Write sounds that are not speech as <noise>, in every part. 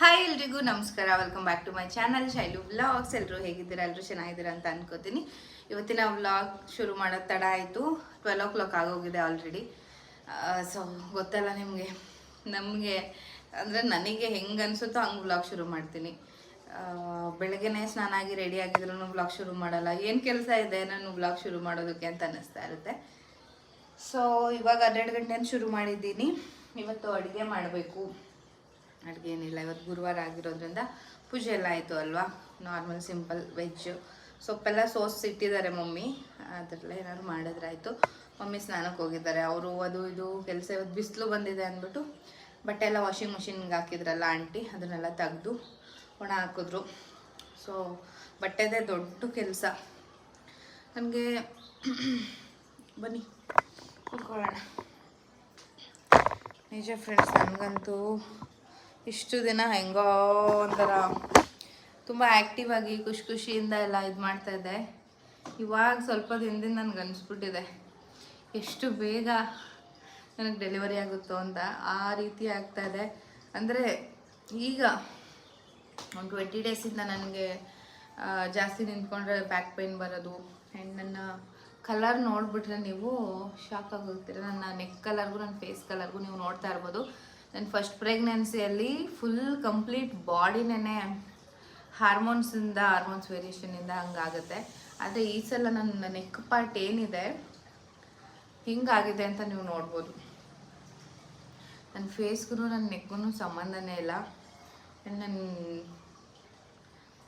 Hi ಎಲ್ರಿಗೂ ನಮಸ್ಕಾರ. Welcome back to my channel Shailu vlogs ಎಲ್ಲರೂ ಹೇಗಿದ್ದೀರಾ? ಎಲ್ಲರೂ ಚೆನ್ನಾಗಿದ್ದೀರಾ ಅಂತ ಅನ್ಕೋತೀನಿ. ಇವತ್ತಿನ ವ್ಲಾಗ್ ಶುರು ಮಾಡೋದು ತಡ ಆಯಿತು. ಟ್ವೆಲ್ ಓ ಕ್ಲಾಕ್ ಆಗೋಗಿದೆ ಆಲ್ರೆಡಿ ಸೊ ಗೊತ್ತಲ್ಲ ನಿಮಗೆ. ನಮಗೆ ಅಂದರೆ ನನಗೆ ಹೆಂಗೆ ಅನಿಸುತ್ತೋ ಹಂಗೆ ವ್ಲಾಗ್ ಶುರು ಮಾಡ್ತೀನಿ. ಬೆಳಗ್ಗೆನೇ ಸ್ನಾನ ಆಗಿ ರೆಡಿ ಆಗಿದ್ರು ವ್ಲಾಗ್ ಶುರು ಮಾಡಲ್ಲ. ಏನು ಕೆಲಸ ಇದೆ ನಾನು ವ್ಲಾಗ್ ಶುರು ಮಾಡೋದಕ್ಕೆ ಅಂತ ಅನ್ನಿಸ್ತಾ ಇರುತ್ತೆ. ಸೊ ಇವಾಗ ಹನ್ನೆರಡು ಗಂಟೆಯಿಂದ ಶುರು ಮಾಡಿದ್ದೀನಿ. ಇವತ್ತು ಅಡುಗೆ ಮಾಡಬೇಕು. ಅಡುಗೆ ಏನಿಲ್ಲ. ಇವತ್ತು ಗುರುವಾರ ಆಗಿರೋದ್ರಿಂದ ಪೂಜೆ ಎಲ್ಲ ಆಯಿತು ಅಲ್ವಾ? ನಾರ್ಮಲ್ ಸಿಂಪಲ್ ವೆಜ್ ಸೊಪ್ಪೆಲ್ಲ ಸೋಸ್ ಇಟ್ಟಿದ್ದಾರೆ ಮಮ್ಮಿ. ಅದರಲ್ಲೇ ಏನಾದ್ರು ಮಾಡಿದ್ರಾಯಿತು ಮಮ್ಮಿ ಸ್ನಾನಕ್ಕೆ ಹೋಗಿದ್ದಾರೆ. ಅವರು ಅದು ಇದು ಕೆಲಸ ಇವತ್ತು ಬಿಸಿಲು ಬಂದಿದೆ ಅಂದ್ಬಿಟ್ಟು ಬಟ್ಟೆ ಎಲ್ಲ ವಾಷಿಂಗ್ ಮಿಷಿನ್ಗೆ ಹಾಕಿದ್ರಲ್ಲ ಆಂಟಿ, ಅದನ್ನೆಲ್ಲ ತೆಗೆದು ಒಣ ಹಾಕಿದ್ರು. ಸೊ ಬಟ್ಟೆದೇ ದೊಡ್ಡ ಕೆಲಸ. ನನಗೆ ಬನ್ನಿ, ಕೂತ್ಕೊಳ್ಳೋಣ. ನಿಜ ಫ್ರೆಂಡ್ಸ್ ನನಗಂತೂ ಇಷ್ಟು ದಿನ ಹೆಂಗೋ ಒಂಥರ ತುಂಬ ಆ್ಯಕ್ಟಿವ್ ಆಗಿ ಖುಷಿ ಖುಷಿಯಿಂದ ಎಲ್ಲ ಇದು ಮಾಡ್ತಾ ಇದ್ದೆ. ಇವಾಗ ಸ್ವಲ್ಪ ದಿನದಿಂದ ನನಗೆ ಅನಿಸ್ಬಿಟ್ಟಿದೆ. ಎಷ್ಟು ಬೇಗ ನನಗೆ ಡೆಲಿವರಿ ಆಗುತ್ತೋ ಅಂತ ಆ ರೀತಿ ಆಗ್ತಾ ಇದೆ. ಅಂದರೆ ಈಗ ಒಂದು ಟ್ವೆಂಟಿ ಡೇಸಿಂದ ನನಗೆ ಜಾಸ್ತಿ ನಿಂತ್ಕೊಂಡ್ರೆ ಬ್ಯಾಕ್ ಪೇಯ್ನ್ ಬರೋದು. ಆ್ಯಂಡ್ ನನ್ನ ಕಲರ್ ನೋಡಿಬಿಟ್ರೆ ನೀವು ಶಾಕ್ ಆಗೋಗ್ತೀರ. ನನ್ನ ನೆಕ್ ಕಲರ್ಗೂ ನನ್ನ ಫೇಸ್ ಕಲರ್ಗೂ ನೀವು ನೋಡ್ತಾ ಇರ್ಬೋದು. ನನ್ನ ಫಸ್ಟ್ ಪ್ರೆಗ್ನೆನ್ಸಿಯಲ್ಲಿ ಫುಲ್ ಕಂಪ್ಲೀಟ್ ಬಾಡಿನೇ ಹಾರ್ಮೋನ್ಸಿಂದ ಹಾರ್ಮೋನ್ಸ್ ವೇರಿಯೇಷನಿಂದ ಹಂಗಾಗುತ್ತೆ. ಆದರೆ ಈ ಸಲ ನನ್ನ ನೆಕ್ ಪಾರ್ಟ್ ಏನಿದೆ, ಹಿಂಗಾಗಿದೆ ಅಂತ ನೀವು ನೋಡ್ಬೋದು. ನನ್ನ ಫೇಸ್ಗೂ ನನ್ನ ನೆಕ್ಗೂ ಸಂಬಂಧನೇ ಇಲ್ಲ. ನನ್ನ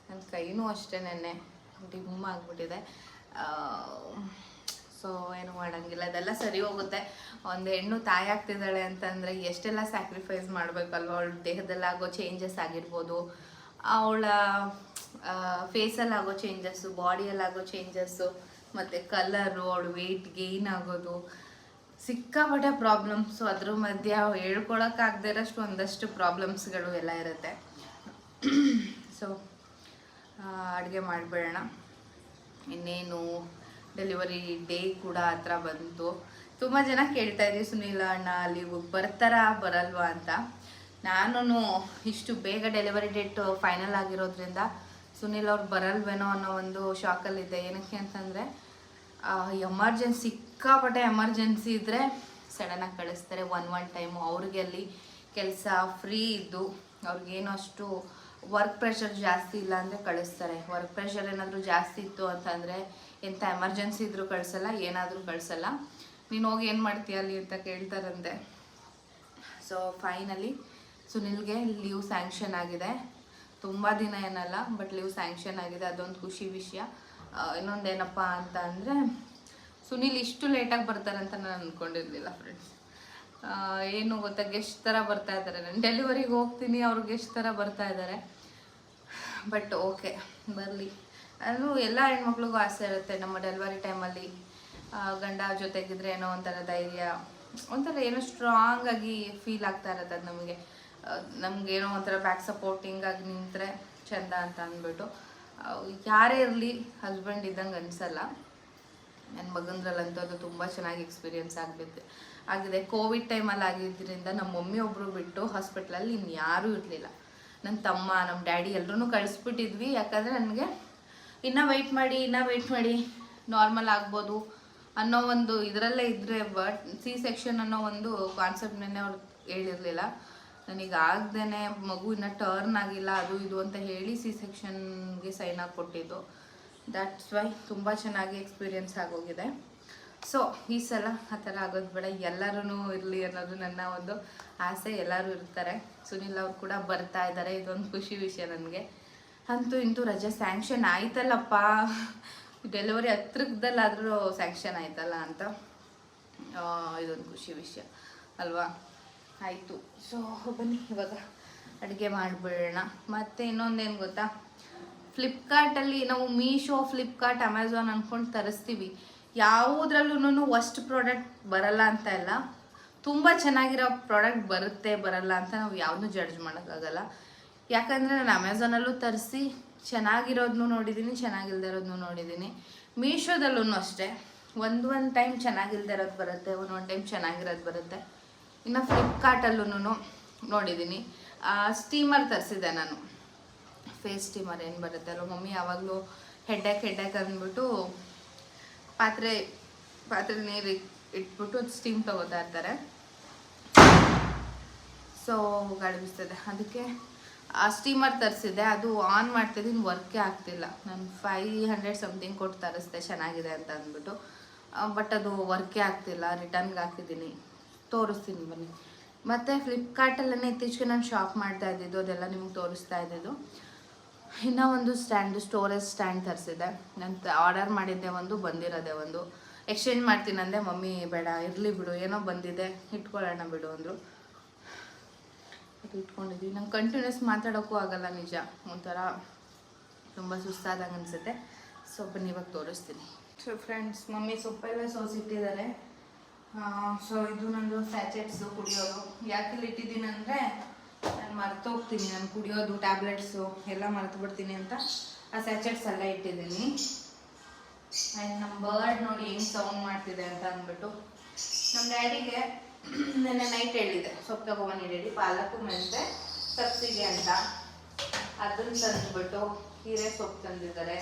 ನನ್ನ ಕೈನೂ ಅಷ್ಟೇ ನೆನ್ನೆ, ಡಿಮ್ ಆಗಿಬಿಟ್ಟಿದೆ. ಸೊ ಏನು ಮಾಡೋಂಗಿಲ್ಲ ಅದೆಲ್ಲ ಸರಿ ಹೋಗುತ್ತೆ. ಒಂದು ಹೆಣ್ಣು ತಾಯಿ ಆಗ್ತಿದ್ದಾಳೆ ಅಂತಂದರೆ ಎಷ್ಟೆಲ್ಲ ಸ್ಯಾಕ್ರಿಫೈಸ್ ಮಾಡಬೇಕಲ್ವ? ಅವಳ ದೇಹದಲ್ಲಾಗೋ ಚೇಂಜಸ್ ಆಗಿರ್ಬೋದು, ಅವಳ ಫೇಸಲ್ಲಾಗೋ ಚೇಂಜಸ್ಸು ಬಾಡಿಯಲ್ಲಾಗೋ ಚೇಂಜಸ್ಸು ಮತ್ತು ಕಲರು ಅವಳು ವೆಯ್ಟ್ ಗೇಯ್ನ್ ಆಗೋದು, ಸಿಕ್ಕಾಪಟ್ಟೆ ಪ್ರಾಬ್ಲಮ್ಸು ಅದ್ರ ಮಧ್ಯೆ ಹೇಳ್ಕೊಳಕ್ಕಾಗದೇ ಇರೋಷ್ಟು ಒಂದಷ್ಟು ಪ್ರಾಬ್ಲಮ್ಸ್ಗಳು ಎಲ್ಲ ಇರುತ್ತೆ. ಸೊ ಅಡುಗೆ ಮಾಡಿಬಿಡೋಣ. ಇನ್ನೇನು? ಡೆಲಿವರಿ ಡೇ ಕೂಡ ಹತ್ರ ಬಂತು. ತುಂಬ ಜನ ಕೇಳ್ತಾ ಇದ್ದೀವಿ ಸುನೀಲ ಅಣ್ಣ ಅಲ್ಲಿ ಬರ್ತಾರಾ, ಬರಲ್ವಾ? ಅಂತ. ನಾನು ಇಷ್ಟು ಬೇಗ ಡೆಲಿವರಿ ಡೇಟ್ ಫೈನಲ್ ಆಗಿರೋದ್ರಿಂದ ಸುನೀಲ್ ಅವ್ರು ಬರಲ್ವೇನೋ ಅನ್ನೋ ಒಂದು ಶಾಕಲ್ಲಿದ್ದೆ ಏನಕ್ಕೆ ಅಂತಂದರೆ ಎಮರ್ಜೆನ್ಸಿ ಸಿಕ್ಕಾಪಟ್ಟೆ ಎಮರ್ಜೆನ್ಸಿ ಇದ್ದರೆ ಸಡನ್ನಾಗಿ ಕಳಿಸ್ತಾರೆ. ಒನ್ ಒನ್ ಟೈಮು ಅವ್ರಿಗೆ ಅಲ್ಲಿ ಕೆಲಸ ಫ್ರೀ ಇದ್ದು, ಅವ್ರಿಗೇನು ಅಷ್ಟು ವರ್ಕ್ ಪ್ರೆಷರ್ ಜಾಸ್ತಿ ಇಲ್ಲ ಅಂದರೆ ಕಳಿಸ್ತಾರೆ. ವರ್ಕ್ ಪ್ರೆಷರ್ ಏನಾದರೂ ಜಾಸ್ತಿ ಇತ್ತು ಅಂತಂದರೆ ಎಂಥ ಎಮರ್ಜೆನ್ಸಿ ಇದ್ದರೂ ಕಳಿಸಲ್ಲ, ಏನಾದರೂ ಕಳಿಸಲ್ಲ. ನೀನು ಹೋಗಿ ಏನು ಮಾಡ್ತೀಯ ಅಲ್ಲಿ ಅಂತ ಕೇಳ್ತಾರಂತೆ. ಸೊ ಫೈನಲಿ ಸುನಿಲ್ಗೆ ಲೀವ್ ಸ್ಯಾಂಕ್ಷನ್ ಆಗಿದೆ. ತುಂಬ ದಿನ ಏನಲ್ಲ ಬಟ್ ಲೀವ್ ಸ್ಯಾಂಕ್ಷನ್ ಆಗಿದೆ. ಅದೊಂದು ಖುಷಿ ವಿಷಯ. ಇನ್ನೊಂದೇನಪ್ಪ ಅಂತ ಅಂದರೆ ಸುನಿಲ್ ಇಷ್ಟು ಲೇಟಾಗಿ ಬರ್ತಾರಂತ ನಾನು ಅಂದ್ಕೊಂಡಿರಲಿಲ್ಲ ಫ್ರೆಂಡ್ಸ್ ಏನು ಗೊತ್ತಾ ಗೆಸ್ಟ್ ಥರ ಬರ್ತಾ ಇದ್ದಾರೆ. ನಾನು ಡೆಲಿವರಿಗೆ ಹೋಗ್ತೀನಿ, ಅವ್ರು ಗೆಸ್ಟ್ ಥರ ಬರ್ತಾ ಇದ್ದಾರೆ. ಬಟ್ ಓಕೆ ಬರಲಿ. ಅದು ಎಲ್ಲ ಹೆಣ್ಮಕ್ಳಿಗೂ ಆಸೆ ಇರುತ್ತೆ ನಮ್ಮ ಡೆಲಿವರಿ ಟೈಮಲ್ಲಿ ಗಂಡ ಜೊತೆಗಿದ್ರೆ ಏನೋ ಒಂಥರ ಧೈರ್ಯ, ಒಂಥರ ಏನೋ ಸ್ಟ್ರಾಂಗ್ ಆಗಿ ಫೀಲ್ ಆಗ್ತಾ ಇರುತ್ತೆ ಅದು ನಮಗೆ. ನಮ್ಗೆ ಏನೋ ಒಂಥರ ಬ್ಯಾಕ್ ಸಪೋರ್ಟಿಂಗ್ ಆಗಿ ನಿಂತರೆ ಚಂದ ಅಂತ ಅಂದ್ಬಿಟ್ಟು. ಯಾರೇ ಇರಲಿ ಹಸ್ಬೆಂಡ್ ಇದ್ದಂಗೆ ಅನಿಸಲ್ಲ. ನನ್ನ ಮಗಂದ್ರಲ್ಲಂತೂ ಅದು ತುಂಬ ಚೆನ್ನಾಗಿ ಎಕ್ಸ್ಪೀರಿಯನ್ಸ್ ಆಗಬೇಕು ಆಗಿದೆ ಕೋವಿಡ್ ಟೈಮಲ್ಲಿ ಆಗಿದ್ದರಿಂದ ನಮ್ಮ ಮಮ್ಮಿ ಒಬ್ಬರು ಬಿಟ್ಟು ಹಾಸ್ಪಿಟ್ಲಲ್ಲಿ ಇನ್ಯಾರೂ ಇರಲಿಲ್ಲ. ನನ್ನ ತಮ್ಮ ನಮ್ಮ ಡ್ಯಾಡಿ ಎಲ್ಲರೂ ಕಳಿಸ್ಬಿಟ್ಟಿದ್ವಿ. ಯಾಕಂದರೆ ನನಗೆ, ಇನ್ನೂ ವೆಯ್ಟ್ ಮಾಡಿ, ಇನ್ನೂ ವೆಯ್ಟ್ ಮಾಡಿ ನಾರ್ಮಲ್ ಆಗ್ಬೋದು ಅನ್ನೋ ಒಂದು ಇದರಲ್ಲೇ ಇದ್ದರೆ ಬಟ್ ಸಿ ಸೆಕ್ಷನ್ ಅನ್ನೋ ಒಂದು ಕಾನ್ಸೆಪ್ಟ್ನೇ ಅವ್ರು ಹೇಳಿರಲಿಲ್ಲ. ನನಗೆ ಆಗ್ದೇ ಮಗು ಇನ್ನೂ ಟರ್ನ್ ಆಗಿಲ್ಲ, ಅದು ಇದು ಅಂತ ಹೇಳಿ ಸಿ ಸೆಕ್ಷನ್ಗೆ ಸೈನ್ ಹಾಕಿ ಕೊಟ್ಟಿದ್ದು. ದ್ಯಾಟ್ಸ್ ವೈ ತುಂಬ ಚೆನ್ನಾಗಿ ಎಕ್ಸ್ಪೀರಿಯನ್ಸ್ ಆಗೋಗಿದೆ. ಸೊ ಈ ಸಲ ಆ ಥರ ಆಗೋದು ಬೇಡ. ಎಲ್ಲರೂ ಇರಲಿ ಅನ್ನೋದು ನನ್ನ ಒಂದು ಆಸೆ. ಎಲ್ಲರೂ ಇರ್ತಾರೆ. ಸುನಿಲ್ ಅವ್ರು ಕೂಡ ಬರ್ತಾ ಇದ್ದಾರೆ. ಇದೊಂದು ಖುಷಿ ವಿಷಯ ನನಗೆ. ಅಂತೂ ಇಂತೂ ರಜೆ ಸ್ಯಾಂಕ್ಷನ್ ಆಯ್ತಲ್ಲಪ್ಪ. ಡೆಲಿವರಿ ಹತ್ರದಲ್ಲಾದರೂ ಸ್ಯಾಂಕ್ಷನ್ ಆಯ್ತಲ್ಲ ಅಂತ. ಇದೊಂದು ಖುಷಿ ವಿಷಯ. ಅಲ್ವಾ? ಆಯಿತು. ಸೊ ಬನ್ನಿ, ಇವಾಗ ಅಡುಗೆ ಮಾಡಿಬಿಡೋಣ. ಮತ್ತು ಇನ್ನೊಂದೇನು ಗೊತ್ತಾ? ಫ್ಲಿಪ್ಕಾರ್ಟಲ್ಲಿ ನಾವು ಮೀಶೋ ಫ್ಲಿಪ್ಕಾರ್ಟ್ ಅಮೆಝಾನ್ ಅಂದ್ಕೊಂಡು ತರಿಸ್ತೀವಿ. ಯಾವುದ್ರಲ್ಲೂ ವಸ್ಟ್ ಪ್ರಾಡಕ್ಟ್ ಬರಲ್ಲ ಅಂತ ಇಲ್ಲ. ತುಂಬ ಚೆನ್ನಾಗಿರೋ ಪ್ರಾಡಕ್ಟ್ ಬರುತ್ತೆ, ಬರಲ್ಲ ಅಂತ ನಾವು ಯಾವುದೂ ಜಡ್ಜ್ ಮಾಡೋಕ್ಕಾಗಲ್ಲ. ಯಾಕಂದರೆ ನಾನು ಅಮೆಝಾನಲ್ಲೂ ತರಿಸಿ ಚೆನ್ನಾಗಿರೋದನ್ನು ನೋಡಿದ್ದೀನಿ ಚೆನ್ನಾಗಿಲ್ದೇ ಇರೋದನ್ನು ನೋಡಿದ್ದೀನಿ ಮೀಶೋದಲ್ಲೂ ಅಷ್ಟೇ. ಒಂದು ಒಂದು ಟೈಮ್ ಚೆನ್ನಾಗಿಲ್ದೇ ಇರೋದು ಬರುತ್ತೆ, ಒಂದು ಒಂದು ಟೈಮ್ ಚೆನ್ನಾಗಿರೋದು ಬರುತ್ತೆ. ಇನ್ನು ಫ್ಲಿಪ್ಕಾರ್ಟಲ್ಲೂ ನೋಡಿದ್ದೀನಿ ಸ್ಟೀಮರ್ ತರಿಸಿದೆ ನಾನು. ಫೇಸ್ ಸ್ಟೀಮರ್ ಏನು ಬರುತ್ತೆ ಅಲ್ಲ, ಮಮ್ಮಿ ಯಾವಾಗಲೂ ಹೆಡ್ಡಾಕ್ ಹೆಡ್ಡಾಕ್ ಅಂದ್ಬಿಟ್ಟು ಪಾತ್ರೆ ಪಾತ್ರೆ ನೀರು ಇಟ್ಬಿಟ್ಟು ಸ್ಟೀಮ್ ತಗೋತಾ ಇರ್ತಾರೆ. ಸೊ ಗಾಳಿ ಅದಕ್ಕೆ ಆ ಸ್ಟೀಮರ್ ತರಿಸಿದೆ ಅದು ಆನ್ ಮಾಡ್ತಿದ್ದೀನಿ ವರ್ಕೇ ಆಗ್ತಿಲ್ಲ. ನಾನು ಫೈ ಹಂಡ್ರೆಡ್ ಸಮಥಿಂಗ್ ಕೊಟ್ಟು ತರಿಸ್ದೆ, ಚೆನ್ನಾಗಿದೆ ಅಂತ ಅಂದ್ಬಿಟ್ಟು. ಬಟ್ ಅದು ವರ್ಕೇ ಆಗ್ತಿಲ್ಲ. ರಿಟರ್ನ್ಗೆ ಹಾಕಿದ್ದೀನಿ. ತೋರಿಸ್ತೀನಿ ಬನ್ನಿ. ಮತ್ತು ಫ್ಲಿಪ್ಕಾರ್ಟಲ್ಲೇ ಇತ್ತೀಚೆಗೆ ನಾನು ಶಾಪ್ ಮಾಡ್ತಾ ಇದ್ದಿದ್ದು, ಅದೆಲ್ಲ ನಿಮ್ಗೆ ತೋರಿಸ್ತಾ ಇದ್ದಿದ್ದು. ಇನ್ನೂ ಒಂದು ಸ್ಟ್ಯಾಂಡ್ ಸ್ಟೋರೇಜ್ ಸ್ಟ್ಯಾಂಡ್ ತರಿಸಿದೆ. ನಾನು ಆರ್ಡರ್ ಮಾಡಿದ್ದೆ ಒಂದು, ಬಂದಿರೋದೆ ಒಂದು. ಎಕ್ಸ್ಚೇಂಜ್ ಮಾಡ್ತೀನಿ ಅಂದೆ, ಮಮ್ಮಿ, ಬೇಡ, ಇರಲಿ ಬಿಡು, ಏನೋ ಬಂದಿದೆ, ಇಟ್ಕೊಳ್ಳೋಣ ಬಿಡು, ಅಂದರು. ಅದು ಇಟ್ಕೊಂಡಿದ್ವಿ. ನಂಗೆ ಕಂಟಿನ್ಯೂಸ್ ಮಾತಾಡೋಕ್ಕೂ ಆಗಲ್ಲ ನಿಜ. ಒಂಥರ ತುಂಬ ಸುಸ್ತಾದಂಗೆ ಅನಿಸುತ್ತೆ. ಸೊ ಬನ್ನಿ ಇವಾಗ ತೋರಿಸ್ತೀನಿ. ಸೊ ಫ್ರೆಂಡ್ಸ್ ಮಮ್ಮಿ ಸೊಪ್ಪೆಲ್ಲ ಸೋಸಿಟ್ಟಿದ್ದಾರೆ. ಸೊ ಇದು ನಂದು ಸ್ಯಾಚೆಟ್ಸು ಕುಡಿಯೋದು. ಯಾಕೆ ಇಟ್ಟಿದ್ದೀನಿ ಅಂದರೆ ನಾನು ಮರ್ತು ಹೋಗ್ತೀನಿ, ನಾನು ಕುಡಿಯೋದು ಟ್ಯಾಬ್ಲೆಟ್ಸು ಎಲ್ಲ ಮರೆತು ಬಿಡ್ತೀನಿ ಅಂತ ಆ ಸ್ಯಾಚೆಟ್ಸ್ ಎಲ್ಲ ಇಟ್ಟಿದ್ದೀನಿ. ಆ್ಯಂಡ್ ನಮ್ಮ ಬರ್ಡ್ ನೋಡಿ ಹೆಂಗೆ ಸೌಂಡ್ ಮಾಡ್ತಿದೆ ಅಂತ ಅಂದ್ಬಿಟ್ಟು ನಮ್ಮ ಡ್ಯಾಡಿಗೆ ನೆನ್ನೆ ನೈಟ್ ಹೇಳಿದೆ, ಸೊಪ್ಪು ತಗೊಬನ್ನಿ ಡ್ಯಾಡಿ ಪಾಲಕು ಮೆಂತೆ ಸಬ್ಸಿಗೆ ಅಂತ. ಅದನ್ನು ತಂದ್ಬಿಟ್ಟು ಹೀರೆ ಸೊಪ್ಪು ತಂದಿದ್ದಾರೆ.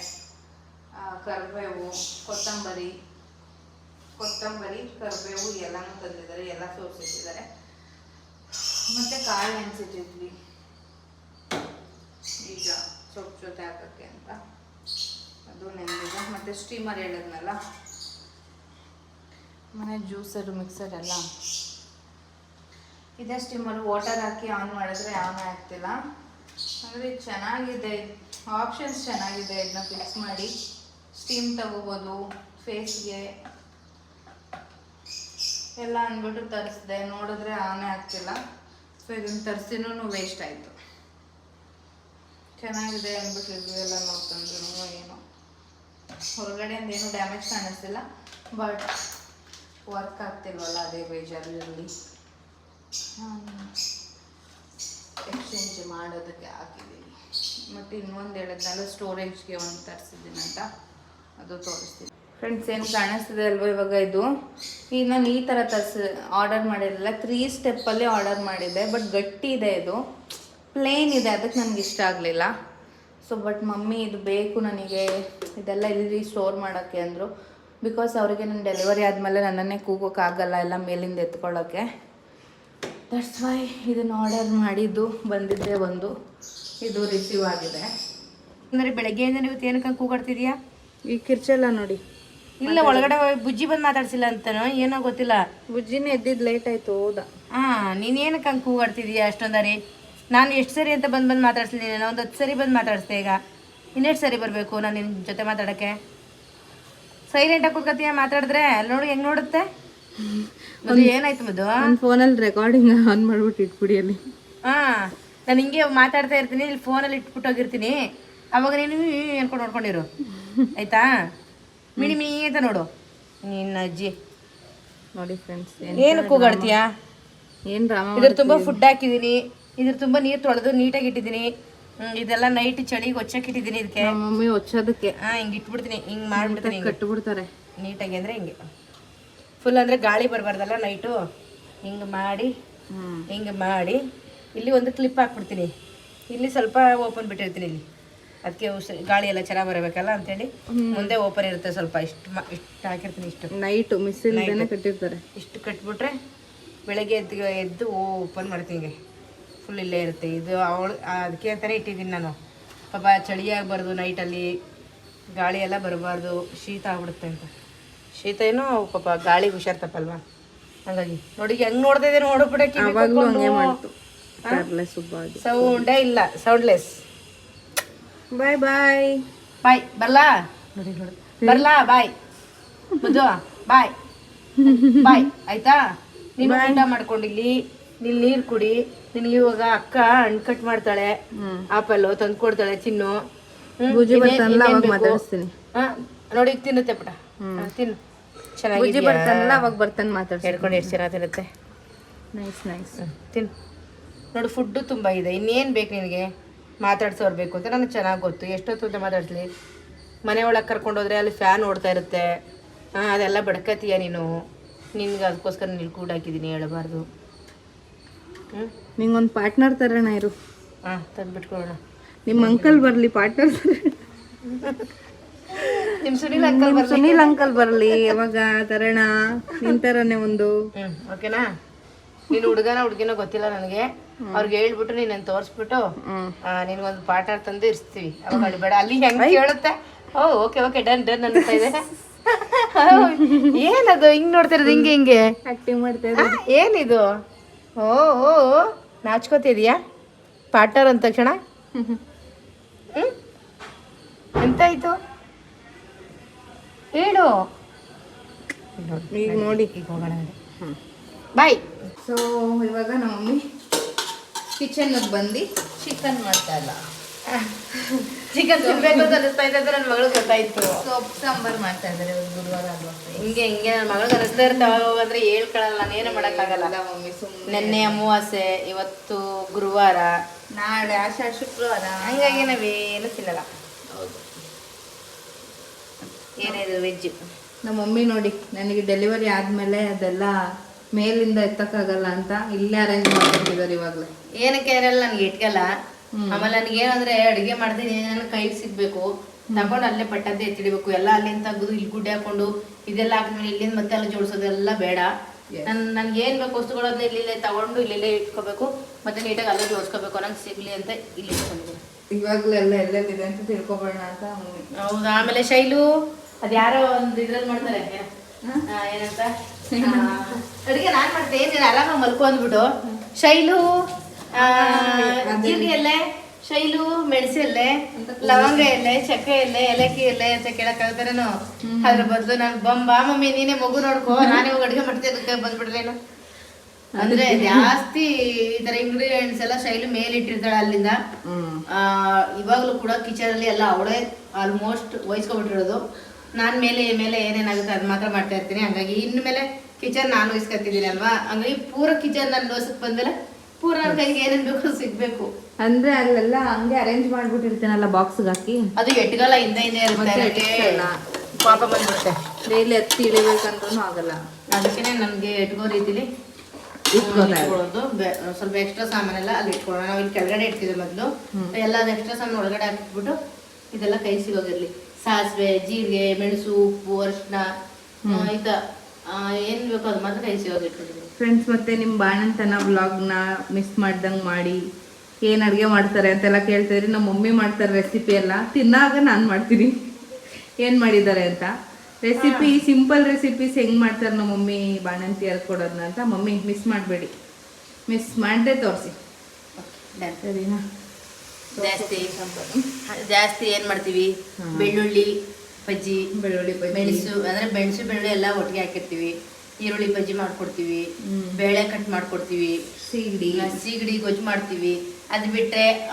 ಕರಿಬೇವು, ಕೊತ್ತಂಬರಿ ಕೊತ್ತಂಬರಿ, ಕರಿಬೇವು ಎಲ್ಲನೂ ತಂದಿದ್ದಾರೆ, ಎಲ್ಲ ಸೋಸಿಟ್ಟಿದ್ದಾರೆ. ಮತ್ತೆ ಕಾಳು ನೆನೆಸಿಟ್ಟಿದ್ವಿ ಈಗ ಸೊಪ್ಪು ಜೊತೆ ಹಾಕೋಕ್ಕೆ ಅಂತ. ಅದು ನೆನೆದಿದೆ ಮತ್ತೆ ಸ್ಟೀಮರ್ ಹೇಳಿದ್ನಲ್ಲ? ಮನೆ ಜ್ಯೂಸರು ಮಿಕ್ಸರ್ ಎಲ್ಲ. ಇದೇ ಸ್ಟೀಮರ್ ವಾಟರ್ ಹಾಕಿ ಆನ್ ಮಾಡಿದ್ರೆ ಆನ್ ಆಗ್ತಿಲ್ಲ. ಅಂದರೆ ಇದು ಚೆನ್ನಾಗಿದೆ. ಆಪ್ಷನ್ಸ್ ಚೆನ್ನಾಗಿದೆ ಇದನ್ನ ಫಿಕ್ಸ್ ಮಾಡಿ. ಸ್ಟೀಮ್ ತಗೋಬೋದು ಫೇಸ್ಗೆ ಎಲ್ಲ ಅಂದ್ಬಿಟ್ಟು ತರಿಸಿದೆ. ನೋಡಿದ್ರೆ ಆನೇ ಆಗ್ತಿಲ್ಲ. ಸೊ ಇದನ್ನು ತರಿಸಿನೂ ವೇಸ್ಟ್ ಆಯಿತು. ಚೆನ್ನಾಗಿದೆ ಅಂದ್ಬಿಟ್ಟು ಎಲ್ಲ ನೋಡ್ತಂದ್ರು ಏನೋ. ಹೊರಗಡೆಯಿಂದ ಏನು ಡ್ಯಾಮೇಜ್ ಕಾಣಿಸ್ತಿಲ್ಲ ಬಟ್ ವರ್ಕ್ ಆಗ್ತಿಲ್ವಲ್ಲ ಅದೇ ಬೇಜಾರಲ್ಲಿ ಎಕ್ಸ್ಚೇಂಜ್ ಮಾಡೋದಕ್ಕೆ ಹಾಕಿದ್ದೀನಿ ಮತ್ತು ಇನ್ನೊಂದು ಹೇಳಿದ್ನಲ್ಲ ಸ್ಟೋರೇಜ್ಗೆ ಒಂದು ತರಿಸಿದ್ದೀನಿ ಅಂತ ಅದು ತೋರಿಸ್ತೀನಿ. ಫ್ರೆಂಡ್ಸ್ ಏನು ಕಾಣಿಸ್ತಿದೆ ಅಲ್ವಾ ಇವಾಗ ಇದು? ಈಗ ನಾನು ಈ ಥರ ತರಿಸಿ ಆರ್ಡರ್ ಮಾಡಿರಲಿಲ್ಲ. ತ್ರೀ ಸ್ಟೆಪ್ಪಲ್ಲಿ ಆರ್ಡರ್ ಮಾಡಿದ್ದೆ ಬಟ್ ಗಟ್ಟಿ ಇದೆ ಇದು. ಪ್ಲೇನ್ ಇದೆ ಅದಕ್ಕೆ ನನಗೆ ಇಷ್ಟ ಆಗಲಿಲ್ಲ. ಸೊ ಬಟ್ ಮಮ್ಮಿ ಇದು ಬೇಕು ನನಗೆ. ಇದೆಲ್ಲ ಇಲ್ಲಿ ಸ್ಟೋರ್ ಮಾಡೋಕ್ಕೆ ಅಂದರು. ಬಿಕಾಸ್ ಅವರಿಗೆ ನನ್ನ ಡೆಲಿವರಿ ಆದಮೇಲೆ ನನ್ನನ್ನೇ ಕೂಗೋಕ್ಕಾಗಲ್ಲ ಎಲ್ಲ ಮೇಲಿಂದ ಎತ್ಕೊಳ್ಳೋಕ್ಕೆ ದಟ್ಸ್ ವೈ ಇದನ್ನು ಆರ್ಡರ್ ಮಾಡಿದ್ದು ಬಂದಿದ್ದೆ ಒಂದು. ಇದು ರಿಸೀವ್ ಆಗಿದೆ. ಅಂದರೆ ಬೆಳಗ್ಗೆಯಿಂದ ನೀವು ಏನಕ್ಕೆ ಕೂಗಾಡ್ತಿದ್ಯಾ? ಈ ಕಿರ್ಚೆಲ್ಲ ನೋಡಿ. ಇಲ್ಲ ಒಳಗಡೆ ಬುಜ್ಜಿ ಬಂದು ಮಾತಾಡ್ಸಿಲ್ಲ ಅಂತನೋ ಏನೋ ಗೊತ್ತಿಲ್ಲ. ಬುಜ್ಜಿನೇ ಎದ್ದಿದ್ದು ಲೇಟ್ ಆಯ್ತು ಹೋದ. ಹಾ ನೀನ್ ಏನಕ್ಕೆ ಹಂಗೆ ಕೂಗಾಡ್ತಿದ್ಯಾ ಅಷ್ಟೊಂದರಿ? ನಾನು ಎಷ್ಟು ಸರಿ ಅಂತ ಬಂದು ಬಂದು ಮಾತಾಡ್ಸಿಲ್ಲ ನೀನು ಒಂದು ಹತ್ತು ಸರಿ ಬಂದು ಮಾತಾಡಿಸ್ದೆ ಈಗ. ಇನ್ನೆಷ್ಟು ಸರಿ ಬರಬೇಕು ನಾನು ನಿನ್ನ ಜೊತೆ ಮಾತಾಡೋಕ್ಕೆ? ಸೈಲೆಂಟಾಗಿ ಕೂತ್ಕೊತೀಯ ಮಾತಾಡಿದ್ರೆ? ಅಲ್ಲಿ ನೋಡಿ ಹೆಂಗೆ ನೋಡುತ್ತೆ? ಮದು ಏನಾಯ್ತು ಮದು ನನ್ನ ಫೋನಲ್ಲಿ ರೆಕಾರ್ಡಿಂಗ್ ಆನ್ ಮಾಡ್ಬಿಟ್ಟು ಇಟ್ಬಿಡಿ ಅಲ್ಲಿ. ಹಾಂ ನಾನು ಹಿಂಗೆ ಮಾತಾಡ್ತಾ ಇರ್ತೀನಿ ಇಲ್ಲಿ ಫೋನಲ್ಲಿ ಇಟ್ಬಿಟ್ಟು ಹೋಗಿರ್ತೀನಿ. ಅವಾಗ ನೀನು ಅನ್ಕೊಂಡು ನೋಡ್ಕೊಂಡಿರು. ಆಯ್ತಾ? ಮಿಣಿ ಮಿಣಿ ಅಂತ ನೋಡು. ನಿನ್ನ ಅಜ್ಜಿ. ನೋಡಿ ಫ್ರೆಂಡ್ಸ್ ಏನು ಕೂಗಾಡ್ತೀಯಾ? ಏನು ರಾಮ ಇದ್ರ ತುಂಬ ಫುಡ್ ಹಾಕಿದ್ದೀನಿ ಇದ್ರ ತುಂಬ ನೀರು ತೊಳೆದು ನೀಟಾಗಿ ಇಟ್ಟಿದ್ದೀನಿ ಇದೆಲ್ಲ ನೈಟ್ ಚಳಿಗೆ ಒಚ್ಚಕ್ಕೆ ಇಟ್ಟಿದ್ದೀನಿ ಇದಕ್ಕೆ ಮಮ್ಮಿ ಒಚ್ಚೋದಕ್ಕೆ. ಹಾಂ ಹಿಂಗೆ ಇಟ್ಬಿಡ್ತೀನಿ. ಹಿಂಗೆ ಮಾಡಿಬಿಡ್ತೀನಿ ಕಟ್ಬಿಡ್ತಾರೆ. ನೀಟಾಗಿ ಅಂದ್ರೆ ಹಿಂಗೆ. ಫುಲ್ ಅಂದ್ರೆ ಗಾಳಿ ಬರಬಾರ್ದಲ್ಲ ನೈಟು ಹಿಂಗೆ ಮಾಡಿ ಹಿಂಗೆ ಮಾಡಿ. ಇಲ್ಲಿ ಒಂದು ಕ್ಲಿಪ್ ಹಾಕ್ಬಿಡ್ತೀನಿ. ಇಲ್ಲಿ ಸ್ವಲ್ಪ ಓಪನ್ ಬಿಟ್ಟಿರ್ತೀನಿ ಇಲ್ಲಿ. ಅದಕ್ಕೆ ಉಸಿರು ಗಾಳಿ ಎಲ್ಲ ಚೆನ್ನಾಗಿ ಬರಬೇಕಲ್ಲ ಅಂತೇಳಿ ಮುಂದೆ ಓಪನ್ ಇರುತ್ತೆ ಸ್ವಲ್ಪ ಇಷ್ಟು ಇಷ್ಟು ಹಾಕಿರ್ತೀನಿ ಇಷ್ಟು. ನೈಟು ಮಿಸ್ ಇಲ್ದೇನೆ ಕಟ್ಟಿರ್ತಾರೆ. ಇಷ್ಟು ಕಟ್ಬಿಟ್ರೆ ಬೆಳಗ್ಗೆ ಎದ್ದು ಎದ್ದು ಓಪನ್ ಮಾಡ್ತೀನಿ ಫುಲ್ ಇಲ್ಲೇ ಇರುತ್ತೆ. ಇದು ಅವಳು ಅದಕ್ಕೆ ಅಂತಲೇ ಇಟ್ಟಿದ್ದೀನಿ ನಾನು. ಪಾಪ ಚಳಿ ಆಗಬಾರ್ದು ನೈಟಲ್ಲಿ ಗಾಳಿ ಎಲ್ಲ ಬರಬಾರ್ದು. ಶೀತ ಆಗ್ಬಿಡುತ್ತೆ ಅಂತ. ಶೀತ ಏನೋ ಪಾಪ ಗಾಳಿಗೆ ಹುಷಾರ್ ತಪ್ಪಲ್ವಾ? ಹಂಗಾಗಿ. ನೋಡಿ ಹೆಂಗೆ ನೋಡ್ತಾ ಇದೆ ನೋಡ್ಬಿಡಕ್ಕೆ ಅವಾಗಲೂ ಹಂಗೆ ಮಾಡ್ತು. ತರಲೆ ಸೌಂಡೇ ಇಲ್ಲ. ಸೌಂಡ್ಲೆಸ್ ಬಾಯ್ ಬಾಯ್ ಬಾಯ್ ಬರ್ಲಾ ನೋಡಿ ನೋಡಿ ಬರ್ಲಾ ಬಾಯ್ ಮುದ್ದು ಬಾಯ್ ಬಾಯ್ ಆಯ್ತಾ ನೀನು ಊಟ ಮಾಡ್ಕೊಂಡಿಲ್ಲಿ ನೀನು ನೀರು ಕುಡಿ. ನಿನಗೆ ಇವಾಗ ಅಕ್ಕ ಹಣ್ಣು ಕಟ್ ಮಾಡ್ತಾಳೆ ಆಪಲ್ಲು ತಂದು ಕೊಡ್ತಾಳೆ ತಿನ್ನು ಬುಜ್ಜಿ? ಮಾತಾಡಿಸ್ತೀನಿ. ನೋಡಿ ತಿನ್ನುತ್ತೆ ಪುಟ. ತಿನ್ನು. ಬುಜ್ಜಿ ಚೆನ್ನಾಗಿ ಬರ್ತಾನಲ್ಲ ಅವಾಗ ಬರ್ತಾನೆ ಮಾತಾಡ್ಸಿ ಹೇಳ್ಕೊಂಡು ಎಷ್ಟು ಚೆನ್ನಾಗಿ ತಿನ್ನುತ್ತೆ? ನೈಸ್ ನೈಸ್ ತಿನ್ನು. ನೋಡು ಫುಡ್ಡು ತುಂಬ ಇದೆ. ಇನ್ನೇನು ಬೇಕು ನಿನಗೆ? ಮಾತಾಡ್ಸೋರು ಬೇಕು ಅಂತ ನನಗೆ ಚೆನ್ನಾಗಿ ಗೊತ್ತು. ಎಷ್ಟೊತ್ತು ಅಂತ ಮಾತಾಡಿಸ್ಲಿ? ಮನೆ ಒಳಗೆ ಕರ್ಕೊಂಡೋದ್ರೆ ಅಲ್ಲಿ ಫ್ಯಾನ್ ಓಡ್ತಾ ಇರುತ್ತೆ. ಹಾಂ ಅದೆಲ್ಲ ಬಡ್ಕತೀಯ ನೀನು? ನಿನ್ಗೆ ಅದಕ್ಕೋಸ್ಕರ ನೀನು ಕೂಡ ಹಾಕಿದ್ದೀನಿ ಹೇಳಬಾರ್ದು. ಹ್ಞೂ ನಿಂಗೊಂದು ಪಾರ್ಟ್ನರ್ ತರೋಣ ಇರು. ಹಾಂ ತಂದ್ಬಿಟ್ಕೊಳ್ಳೋಣ ನಿಮ್ಮ ಅಂಕಲ್ ಬರಲಿ ಪಾರ್ಟ್ನರ್ ನಿಮ್ಮ ಸುನೀಲ್ ಅಂಕಲ್ ಬರ್ಲಿ. ಸುನೀಲ್ ಅಂಕಲ್ ಬರಲಿ ಯಾವಾಗ ತರೋಣ? ನಿಂತರನೆ ಒಂದು. ಹ್ಞೂ ಓಕೆನಾ? ನೀನು ಹುಡುಗನ ಹುಡುಗಿನೋ ಗೊತ್ತಿಲ್ಲ ನನಗೆ. ಅವ್ರಿಗೆ ಹೇಳ್ಬಿಟ್ಟು ನೀನ್ ತೋರಿಸ್ಬಿಟ್ಟು. ನಿನ್ಗೊಂದು ಪಾಠ ತಂದು ಇರಿಸ್ತೀವಿ. ಅವಾಗ ಬೇಡ ಅಲ್ಲಿ ಹೆಂಗೆ ಕೇಳುತ್ತೆ? Oh okay okay done done ಅಂತ ಇದೆ? <laughs> ಏನದು ಹಿಂಗ್ ನೋಡ್ತಿರೋದು ಹಿಂಗೆ ಹಿಂಗೆ? ಆಕ್ಟಿಂಗ್ ಮಾಡ್ತಾ ಏನಿದು? ಓ ಓ ನಾಚ್ಕೋತಿದ್ಯಾ ಪಾರ್ಟ್ನರ್ ಅಂದ ತಕ್ಷಣ? ಹ್ಮ್? ಎಂತಾಯ್ತು? ಹೇಳು. ಈಗ ನೋಡಿ. ಈಗ ಹೋಗೋಣ ಬಾಯ್ ಸೊ ಇವಾಗ ನಮ್ಮ ಮಮ್ಮಿ ಕಿಚನ್ಗೆ ಬಂದು ಚಿಕನ್ ಮಾಡ್ತಾ ಇಲ್ಲ ಚಿಕನ್ ತಿನ್ಬೇಕು ಅಂತ ಅನಿಸ್ತಾ ಇದ್ದ ನನ್ನ ಮಗಳು ಗೊತ್ತಾಯ್ತು. ಸೊಪ್ಪು ಸಾಂಬಾರು ಮಾಡ್ತಾ ಇದ್ದಾರೆ ಗುರುವಾರ ಅಲ್ವಾ ಹಿಂಗೆ ಹಿಂಗೆ ನನ್ನ ಮಗಳು ಅನಿಸ್ತಾ ಇರ್ತಾವ ಅಂದ್ರೆ ಹೇಳ್ಕೊಳ್ಳಲ್ಲ ನಾನೇನು ಮಾಡೋಕ್ಕಾಗಲ್ಲ. ಮಮ್ಮಿ ಸುಮ್ಮನೆ ನೆನ್ನೆ ಅಮಾವಾಸ್ಯೆ ಇವತ್ತು ಗುರುವಾರ. ನಾಳೆ ಆಶಾ ಶುಕ್ರವಾರ. ಹಂಗಾಗಿ ನಾವೇನು ತಿನ್ನಲ್ಲ. ಹೌದು. ಏನಿದು ವೆಜ್ ನಮ್ಮ ಮಮ್ಮಿ ನೋಡಿ ನನಗೆ ಡೆಲಿವರಿ ಆದಮೇಲೆ ಅದೆಲ್ಲ ಮೇಲಿಂದ ಎತ್ತಕ್ಕಾಗಲ್ಲ ಅಂತ ಇಲ್ಲೇ ಅರೇಂಜ್ ಮಾಡ್ಕೊಟ್ಟಿದ್ದಾರೆ ಇವಾಗಲೇ. ಏನಕ್ಕೆ ಇರಲ್ಲ ನನಗೆ ಇಟ್ಕಲ್ಲ? ಆಮೇಲೆ ನನಗೆ ಏನಂದ್ರೆ ಅಡುಗೆ ಮಾಡ್ತೀನಿ ನನ್ನ ಕೈಗೆ ಸಿಗ್ಬೇಕು. ತಗೊಂಡು ಅಲ್ಲೇ ಪಟ್ಟದ್ದೇ ಎತ್ತಿಡಬೇಕು. ಎಲ್ಲ ಅಲ್ಲಿಂದ ತೆಗೆದು ಇಲ್ಲಿ ಗುಡ್ಡೆ ಹಾಕೊಂಡು ಇದೆಲ್ಲ ಹಾಕಿದ್ಮೇಲೆ ಇಲ್ಲಿಂದ ಮತ್ತೆ ಎಲ್ಲ ಜೋಡಿಸೋದೆಲ್ಲ ಬೇಡ. ನನ್ ನನ್ಗೆ ಏನ್ ಬೇಕು ವಸ್ತುಗಳನ್ನ ಇಲ್ಲಿಲ್ಲೇ ತಗೊಂಡು ಇಲ್ಲೆಲ್ಲೇ ಇಟ್ಕೋಬೇಕು. ಮತ್ತೆ ನೀಟಾಗಿ ಅಲ್ಲೇ ಜೋಡಿಸ್ಕೋಬೇಕು. ನಂಗೆ ಸಿಗ್ಲಿ ಅಂತ ಇಲ್ಲಿ ಇಟ್ಕೊಂಡಿದ್ದೀನಿ. ಇವಾಗಲೇ ಎಲ್ಲ ಎಲ್ಲೆಲ್ಲಿದೆ ಅಂತ ತಿಳ್ಕೊಬೋಣ ಅಂತ ಹೌದು ಆಮೇಲೆ ಶೈಲು ಅದ್ಯಾರೋ ಒಂದು ಇದ್ರಲ್ಲಿ ಮಾಡ್ತಾರೆ. ಏನಂತ? ಅಡುಗೆ ನಾನ್ ಮಾಡ್ತೇನೆ ನೀನು ಆರಾಮಾಗಿ ಮಲ್ಕೊ ಅಂದ್ಬಿಟ್ಟು ಶೈಲು ಜೀರಿಗೆ ಎಲೆ ಶೈಲು ಮೆಣಸು ಎಲೆ ಲವಂಗ ಎಲೆ ಚಕ್ಕೆ ಎಲೆ ಏಲಕ್ಕಿ ಎಲೆ ಅಂತ ಕೇಳಕ್ ಆಗ್ತಾರೇನು ಅದ್ರ ಬದಲು ನಾನು ಬಂಬಾ. ಮಮ್ಮಿ ನೀನೇ ಮಗು ನೋಡ್ಕೋ ನಾನೇ ಹೋಗಿ ಅಡಿಗೆ ಮಾಡ್ತೀನಿ ಅದಕ್ಕೆ ಬಂದ್ಬಿಡ್ರೇನು ಅಂದ್ರೆ ಜಾಸ್ತಿ ಈ ತರ ಇಂಗ್ರೀಡಿಯೆಂಟ್ಸ್ ಎಲ್ಲ ಶೈಲು ಮೇಲೆ ಇಟ್ಟಿರ್ತಾಳೆ ಅಲ್ಲಿಂದ. ಆ, ಇವಾಗ್ಲೂ ಕೂಡ ಕಿಚನ್ ಅಲ್ಲಿ ಎಲ್ಲ ಅವಳೇ ಆಲ್ಮೋಸ್ಟ್ ವಹಿಸ್ಕೊಬಿಟ್ಟಿರೋದು ನಾನ್ ಮೇಲೆ ಮೇಲೆ ಏನೇನಾಗುತ್ತೆ ಅದು ಮಾತ್ರ ಮಾಡ್ತಾ ಇರ್ತೀನಿ. ಹಂಗಾಗಿ ಇನ್ಮೇಲೆ ಕಿಚನ್ ನಾನು ಇಸ್ಕೊತಿದ್ದೀನಿ ಅಲ್ವಾ? ಹಂಗಾಗಿ ಪೂರ ಕಿಚನ್ ನನ್ನ ದೋಸಕ್ಕೆ ಬಂದ್ಮೇಲೆ ಪೂರ ನನ್ನ ಕೈಗೆ ಏನೇನು ಬೇಕು ಸಿಗಬೇಕು. ಅಂದ್ರೆ ಅಲ್ಲೆಲ್ಲ ಹಂಗೆ ಅರೇಂಜ್ ಮಾಡ್ಬಿಟ್ಟಿರ್ತೀನಲ್ಲ ಬಾಕ್ಸ್ಗೆ ಹಾಕಿ ಅದು ಎಟ್ಗಲ್ಲ ಹಿಂದೆ ಹಿಂದೆ ಇರುತ್ತೆ. ಪಾಪ ಬಂದ್ಬಿಡುತ್ತೆ. ಡೈಲಿ ಹತ್ತಿ ಇಳಿಬೇಕಂದ್ರೂ ಆಗಲ್ಲ. ಅದಕ್ಕೆ ನನಗೆ ಎಟ್ಗೋ ರೀತಿಲಿ ಇಟ್ಕೊಳ್ಳೋದು ಸ್ವಲ್ಪ ಎಕ್ಸ್ಟ್ರಾ ಸಾಮಾನೆಲ್ಲ ಅಲ್ಲಿ ಇಟ್ಕೊಳ್ಳೋಣ. ನಾವು ಇಲ್ಲಿ ಕೆಳಗಡೆ ಇಡ್ತಿದ್ವಿ ಮೊದಲು. ಎಲ್ಲ ಎಕ್ಸ್ಟ್ರಾ ಸಾಮಾನು ಒಳಗಡೆ ಹಾಕಿಬಿಟ್ಟು ಇದೆಲ್ಲ ಕೈ ಸಿಗೋಗಿರ್ಲಿ ಸಾಸಿವೆ ಜೀರಿಗೆ ಮೆಣಸು ಉಪ್ಪು ಅರಿಶಿನ ಇದ ಏನ್ ಬೇಕೋ ಅದು ಮಾತ್ರ ಫ್ರೆಂಡ್ಸ್ ಮತ್ತೆ ನಿಮ್ಮ ಬಾಣಂತನ ವ್ಲಾಗ್ನ ಮಿಸ್ ಮಾಡ್ದಂಗ್ ಮಾಡಿ ಏನ್ ಅಡುಗೆ ಮಾಡ್ತಾರೆ ಅಂತೆಲ್ಲ ಕೇಳ್ತಿದ್ರಿ ನಮ್ಮ ಮಮ್ಮಿ ಮಾಡ್ತಾರೆ ರೆಸಿಪಿ ಎಲ್ಲ. ತಿನ್ನಾಗ ನಾನು ಮಾಡ್ತೀನಿ. ಏನು ಮಾಡಿದ್ದಾರೆ ಅಂತ? ರೆಸಿಪಿ ಸಿಂಪಲ್ ರೆಸಿಪೀಸ್ ಹೆಂಗ್ ಮಾಡ್ತಾರೆ ನಮ್ಮ ಮಮ್ಮಿ ಬಾಣಂತಿ ಕೊಡೋದನ್ನ ಅಂತ ಮಮ್ಮಿ ಮಿಸ್ ಮಾಡಬೇಡಿ. ಮಿಸ್ ಮಾಡದೆ ತೋರಿಸಿ. ಸರಿನಾ? ಜಾಸ್ತಿ. ಜಾಸ್ತಿ ಏನ್ ಮಾಡ್ತೀವಿ? ಬೆಳ್ಳುಳ್ಳಿ ಬಜ್ಜಿ ಬೆಳ್ಳುಳ್ಳಿ ಮೆಣಸು ಅಂದ್ರೆ ಮೆಣಸು ಬೆಳ್ಳುಳ್ಳಿ ಎಲ್ಲ ಒಟ್ಟಿಗೆ ಹಾಕಿರ್ತೀವಿ. ಈರುಳ್ಳಿ ಬಜ್ಜಿ ಮಾಡ್ಕೊಡ್ತೀವಿ. ಬೇಳೆ ಕಟ್ ಮಾಡ್ಕೊಡ್ತೀವಿ. ಸೀಗಡಿ. ಸಿಗಡಿ ಗೊಜ್ಜು ಮಾಡ್ತೀವಿ. ಅದು ಬಿಟ್ಟರೆ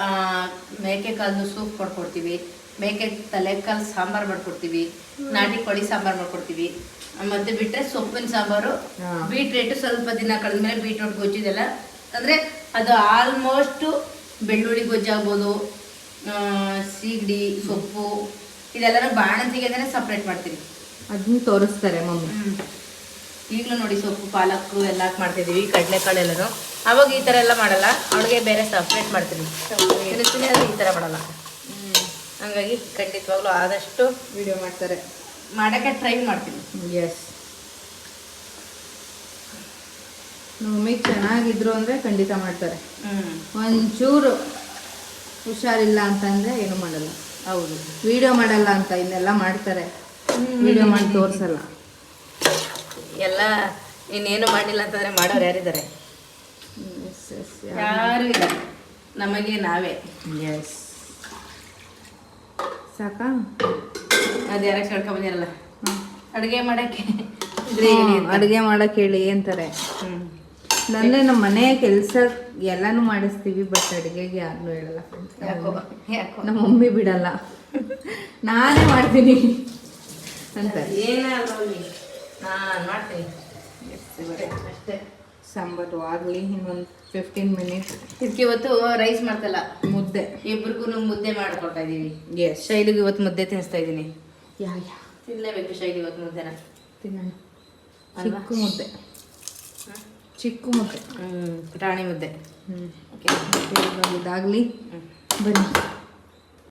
ಮೇಕೆ ಕಾಲು ಸೂಪ್ ಮಾಡ್ಕೊಡ್ತೀವಿ. ಮೇಕೆ ತಲೆಕಾಲು ಸಾಂಬಾರು ಮಾಡ್ಕೊಡ್ತೀವಿ. ನಾಟಿ ಕೋಳಿ ಸಾಂಬಾರು ಮಾಡ್ಕೊಡ್ತೀವಿ. ಆ, ಮತ್ತೆ ಬಿಟ್ಟರೆ ಸೊಪ್ಪಿನ ಸಾಂಬಾರು. ಬೀಟ್ರೇಟು ಬೀಟ್ರೇಟ್ ಸ್ವಲ್ಪ ದಿನ ಕಳೆದ್ಮೇಲೆ ಬೀಟ್ರೋಟ್ ಗೊಜ್ಜಿದೆಲ್ಲ ಅಂದರೆ ಅದು ಆಲ್ಮೋಸ್ಟ್ ಬೆಳ್ಳುಳ್ಳಿ ಗೊಜ್ಜಾಗ್ಬೋದು ಸೀಗಡಿ ಸೊಪ್ಪು ಇದೆಲ್ಲನೂ ಬಾಣಂತಿಗೆ ಅಂದರೆ ಸಪ್ರೇಟ್ ಮಾಡ್ತೀವಿ. ಅದನ್ನ ತೋರಿಸ್ತಾರೆ ಮಮ್ಮಿ. ಈಗಲೂ ನೋಡಿ ಸೊಪ್ಪು ಪಾಲಕ್ ಎಲ್ಲ ಹಾಕಿ ಮಾಡ್ತಿದ್ದೀವಿ ಕಡಲೆಕಾಳು ಎಲ್ಲನೂ ಅವಾಗ ಈ ಥರ ಎಲ್ಲ ಮಾಡಲ್ಲ ಅವಳಿಗೆ ಬೇರೆ ಸಪ್ರೇಟ್ ಅದು ಈ ಥರ ಮಾಡಲ್ಲ. ಹಂಗಾಗಿ ಖಂಡಿತವಾಗ್ಲೂ ಆದಷ್ಟು ವಿಡಿಯೋ ಮಾಡ್ತಾರೆ. ಮಾಡೋಕ್ಕೆ ಟ್ರೈ ಮಾಡ್ತೀನಿ ಎಸ್ ನಮ್ಮ ಮಮ್ಮಿ ಚೆನ್ನಾಗಿದ್ರು ಅಂದರೆ ಖಂಡಿತ ಮಾಡ್ತಾರೆ. ಹ್ಞೂ ಒಂಚೂರು ಹುಷಾರಿಲ್ಲ ಅಂತಂದರೆ ಏನು ಮಾಡಲ್ಲ. ಹೌದು. ವಿಡಿಯೋ ಮಾಡಲ್ಲ ಅಂತ ಇನ್ನೆಲ್ಲ ಮಾಡ್ತಾರೆ. ವಿಡಿಯೋ ಮಾಡಿ ತೋರಿಸಲ್ಲ. ಎಲ್ಲ ಇನ್ನೇನು ಮಾಡಿಲ್ಲ ಅಂತಂದರೆ ಮಾಡೋರು ಯಾರಿದ್ದಾರೆ? ಯಾರು ಯಾರೂ ಇಲ್ಲ. ನಮಗೆ ನಾವೇ. ಎಸ್ ಸಾಕಾ? ಅದು ಯಾರಕ್ಕೆ ಕೇಳ್ಕೊಂಬಂದಿರಲ್ಲ ಅಡುಗೆ ಮಾಡೋಕ್ಕೆ. ಅಡುಗೆ ಮಾಡೋಕ್ಕೆ ಹೇಳಿ ಅಂತಾರೆ. ಹ್ಞೂ ಅಂದರೆ ನಮ್ಮ ಮನೆ ಕೆಲಸ ಎಲ್ಲಾನು ಮಾಡಿಸ್ತೀವಿ ಬಟ್ ಅಡುಗೆಗೆ ಯಾರನ್ನೂ ಹೇಳಲ್ಲ ಯಾಕೋ ನಮ್ಮ ಮಮ್ಮಿ ಬಿಡಲ್ಲ. ನಾನೇ ಮಾಡ್ತೀನಿ. ಅಂತ. ಅಷ್ಟೇ. ಸಾಂಬಾರು ಆಗಲಿ ಇನ್ನೊಂದು ಫಿಫ್ಟೀನ್ ಮಿನಿಟ್ಸ್ ಇದಕ್ಕೆ ಇವತ್ತು ರೈಸ್ ಮಾಡ್ತಲ್ಲ? ಮುದ್ದೆ. ಇಬ್ರಿಗೂ ಮುದ್ದೆ ಮಾಡ್ಕೊಳ್ತಾ ಇದ್ದೀವಿ ಎಸ್ ಶೈಲಿಗೆ ಇವತ್ತು ಮುದ್ದೆ ತಿನ್ನಿಸ್ತಾ ಇದ್ದೀನಿ ಯಾ ಯಾ. ತಿನ್ನಲೇಬೇಕು ಶೈಲಿ ಇವತ್ತು ಮುದ್ದೆನ. ತಿನ್ನೋಣ? ಚಿಕ್ಕ ಮುದ್ದೆ. ಚಿಕ್ಕ ಮುದ್ದೆ ರಾಣಿ ಪುಟಾಣಿ ಮುದ್ದೆ ಹ್ಞೂ ಓಕೆ ಇದಾಗಲಿ. ಬನ್ನಿ.